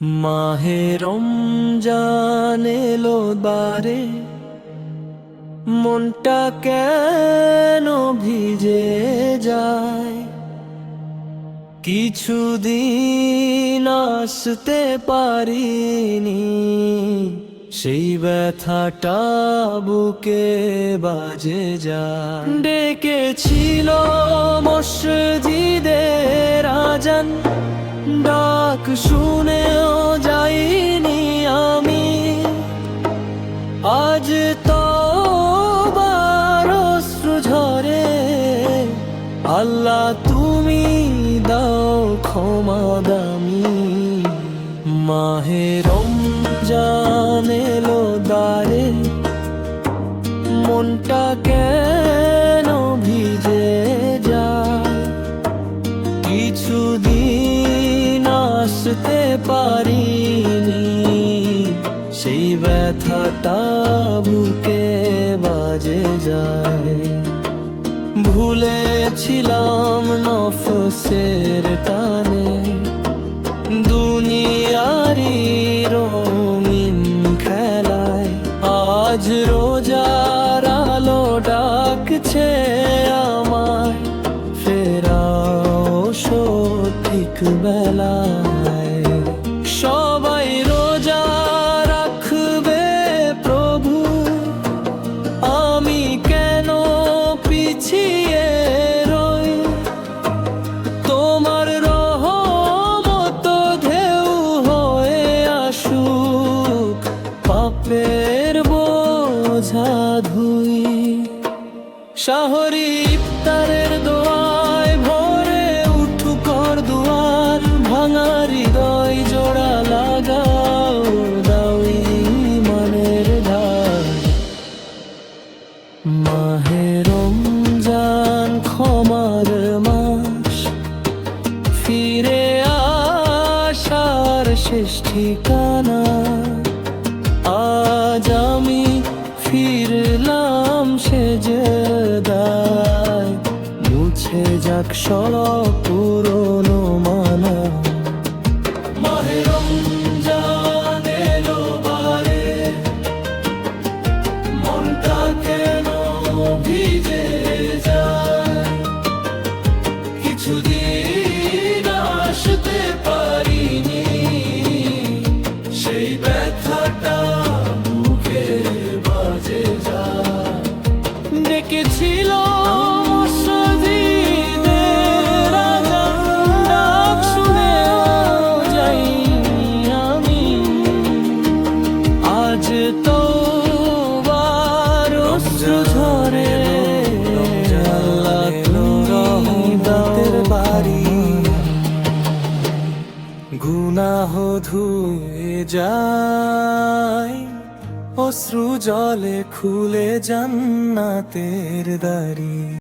মাহে রমজান এলো বারে মনটা কেন ভিজে যায়? কিছুদিন আসতে পারিনি, সেই ব্যথাটা বুকে বাজে যায়। ডেকেছিল মসজিদের আজান ডাক শুনেও যাইনি আমি। আজ তো ঝরে। আল্লাহ, তুমি দাও ক্ষমা দামি। মাহে রমজান এলো দারে মনটা কেন আসতে পারিনি। সেই ব্যথাটা বুকে বাজে যায়। ভুলেছিলাম নফসের টানে। দুনিয়ারি রঙিন খেলায় আজ রোজার আলো ডাকছে আমায়। ফেরাও সঠিক বেলায়। পাপের বোঝা ধুই। শাহরি ইফতারের দোয়ায় ভোরে উঠু কর দুয়ার, ভাঙা হৃদয় জোড়া লাগাও দাউই মনের ধার মাহে রমজান ক্ষমার মাস, ফিরে আসার শেষ ঠিকানা আজ আমি ফিরলাম সে যে দায়। মুছে যাক সব পুরনো মানা। মাহে রমজান বারে। মনটা কেন ভিজে যায়? কিছুদিন বাড়ি। গুনাহ ধুয়ে যায়। অশ্রু জলে খুলে জান্নাতের দাড়ি।